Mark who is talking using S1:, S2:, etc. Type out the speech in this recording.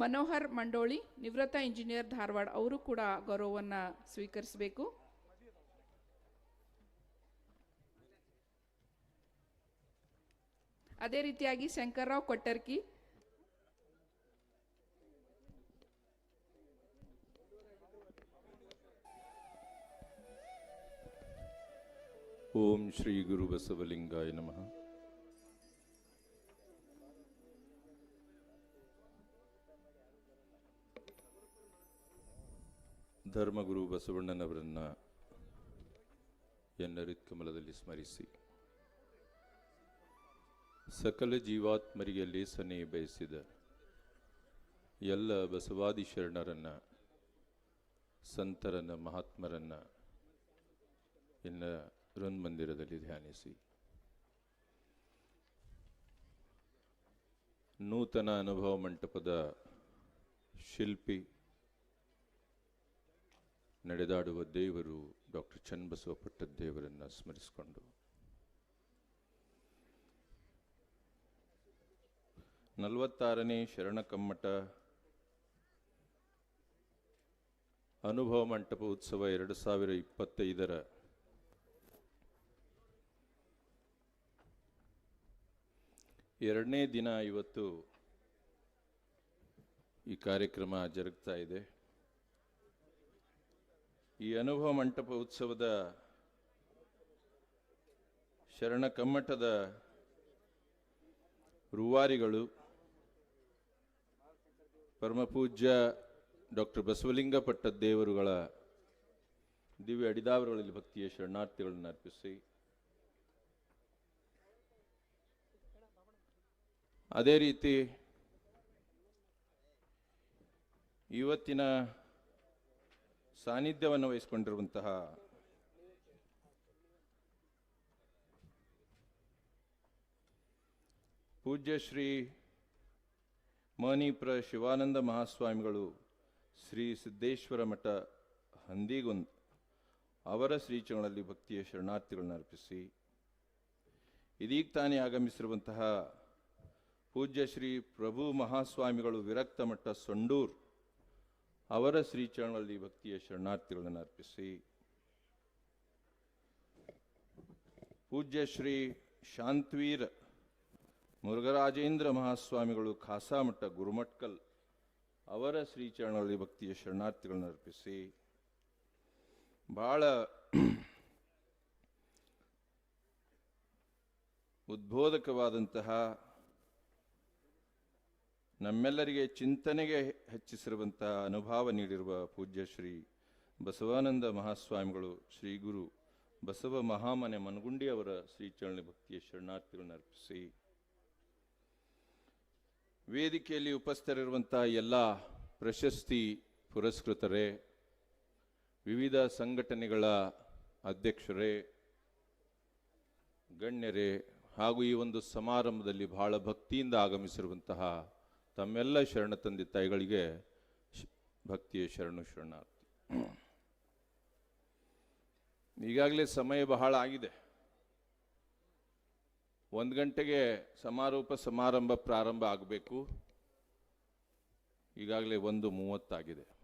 S1: ಮನೋಹರ್ ಮಂಡೋಳಿ, ನಿವೃತ್ತ ಇಂಜಿನಿಯರ್ ಧಾರವಾಡ, ಅವರು ಕೂಡ ಗೌರವವನ್ನು ಸ್ವೀಕರಿಸಬೇಕು. ಅದೇ ರೀತಿಯಾಗಿ ಶಂಕರ್ರಾವ್ ಕೊಟ್ಟರ್ಕಿ,
S2: ಓಂ ಶ್ರೀ ಗುರು ಬಸವಲಿಂಗಾಯ ನಮಃ. ಧರ್ಮಗುರು ಬಸವಣ್ಣನವರನ್ನ ಎನ್ನರಿತ್ಕಮಲದಲ್ಲಿ ಸ್ಮರಿಸಿ. ಸಕಲ ಜೀವಾತ್ಮರಿಗೆ ಲೇಸನೆ ಬಯಸಿದ ಎಲ್ಲ ಬಸವಾದಿ ಶರಣರನ್ನ ಸಂತರನ್ನು, ಮಹಾತ್ಮರನ್ನ ಎನ್ನ ಮಂದಿರದಲ್ಲಿ ಧ್ಯಾನಿಸಿ. ನೂತನ ಅನುಭವ ಮಂಟಪದ ಶಿಲ್ಪಿ ನಡೆದಾಡುವ ದೇವರು ಡಾಕ್ಟರ್ ಚನ್ನಬಸವ ದೇವರನ್ನು ಸ್ಮರಿಸಿಕೊಂಡು. ನಲವತ್ತಾರನೇ ಶರಣಕಮ್ಮಟ. ಅನುಭವ ಮಂಟಪ ಉತ್ಸವ ಎರಡು ಸಾವಿರ ಇಪ್ಪತ್ತೈದರ. ಎರಡನೇ ದಿನ ಇವತ್ತು ಈ ಕಾರ್ಯಕ್ರಮ ಜರುಗ್ತಾ ಇದೆ. ಈ ಅನುಭವ ಮಂಟಪ ಉತ್ಸವದ ಶರಣ ಕಮ್ಮಟದ ರೂವಾರಿಗಳು ಪರಮಪೂಜ್ಯ ಡಾಕ್ಟರ್ ಬಸವಲಿಂಗ ಪಟ್ಟದ್ದೇವರುಗಳ ದಿವ್ಯ ಅಡಿದಾವರುಗಳಲ್ಲಿ ಭಕ್ತಿಯ ಶರಣಾರ್ಥಿಗಳನ್ನು ಅರ್ಪಿಸಿ. ಅದೇ ರೀತಿ ಇವತ್ತಿನ ಸಾನ್ನಿಧ್ಯವನ್ನು ವಹಿಸಿಕೊಂಡಿರುವಂತಹ ಪೂಜ್ಯ ಶ್ರೀ ಮನಿಪ್ರ ಶಿವಾನಂದ ಮಹಾಸ್ವಾಮಿಗಳು ಶ್ರೀ ಸಿದ್ದೇಶ್ವರ ಮಠ ಹಂದಿಗುಂದ್ ಅವರ ಶ್ರೀಚಗಳಲ್ಲಿ ಭಕ್ತಿಯ ಶರಣಾರ್ಥಿಗಳನ್ನು ಅರ್ಪಿಸಿ, ಇದೀಗ ತಾನೇ ಆಗಮಿಸಿರುವಂತಹ ಪೂಜ್ಯ ಶ್ರೀ ಪ್ರಭು ಮಹಾಸ್ವಾಮಿಗಳು ವಿರಕ್ತ ಮಠ ಸೊಂಡೂರ್ ಅವರ ಶ್ರೀಚರಣದಲ್ಲಿ ಭಕ್ತಿಯ ಶರಣಾರ್ಥಿಗಳನ್ನು ಅರ್ಪಿಸಿ. ಪೂಜ್ಯ ಶ್ರೀ ಶಾಂತವೀರ ಮುರುಘರಾಜೇಂದ್ರ ಮಹಾಸ್ವಾಮಿಗಳು ಖಾಸಾಮಠ ಗುರುಮಟ್ಕಲ್ ಅವರ ಶ್ರೀಚರಣದಲ್ಲಿ ಭಕ್ತಿಯ ಶರಣಾರ್ಥಿಗಳನ್ನು ಅರ್ಪಿಸಿ. ಭಾಳ ಉದ್ಬೋಧಕವಾದಂತಹ ನಮ್ಮೆಲ್ಲರಿಗೆ ಚಿಂತನೆಗೆ ಹೆಚ್ಚಿಸಿರುವಂತಹ ಅನುಭವ ನೀಡಿರುವ ಪೂಜ್ಯ ಶ್ರೀ ಬಸವಾನಂದ ಮಹಾಸ್ವಾಮಿಗಳು ಶ್ರೀ ಗುರು ಬಸವ ಮಹಾಮನೆ ಮನಗುಂಡಿ ಅವರ ಶ್ರೀಚರಣಿ ಭಕ್ತಿಯ ಶರಣಾರ್ಥಿಗಳನ್ನು ಅರ್ಪಿಸಿ. ವೇದಿಕೆಯಲ್ಲಿ ಉಪಸ್ಥರಿರುವಂತಹ ಎಲ್ಲ ಪ್ರಶಸ್ತಿ ಪುರಸ್ಕೃತರೇ, ವಿವಿಧ ಸಂಘಟನೆಗಳ ಅಧ್ಯಕ್ಷರೇ, ಗಣ್ಯರೇ ಹಾಗೂ ಈ ಒಂದು ಸಮಾರಂಭದಲ್ಲಿ ಬಹಳ ಭಕ್ತಿಯಿಂದ ಆಗಮಿಸಿರುವಂತಹ ತಮ್ಮೆಲ್ಲ ಶರಣ ತಂದೆ ತಾಯಿಗಳಿಗೆ ಭಕ್ತಿಯ ಶರಣು ಶರಣಾರ್ಥಿ. ಈಗಾಗಲೇ ಸಮಯ ಬಹಳ ಆಗಿದೆ. ಒಂದು ಗಂಟೆಗೆ ಸಮಾರೋಪ ಸಮಾರಂಭ ಪ್ರಾರಂಭ ಆಗಬೇಕು. ಈಗಾಗಲೇ ಒಂದು ಮೂವತ್ತಾಗಿದೆ.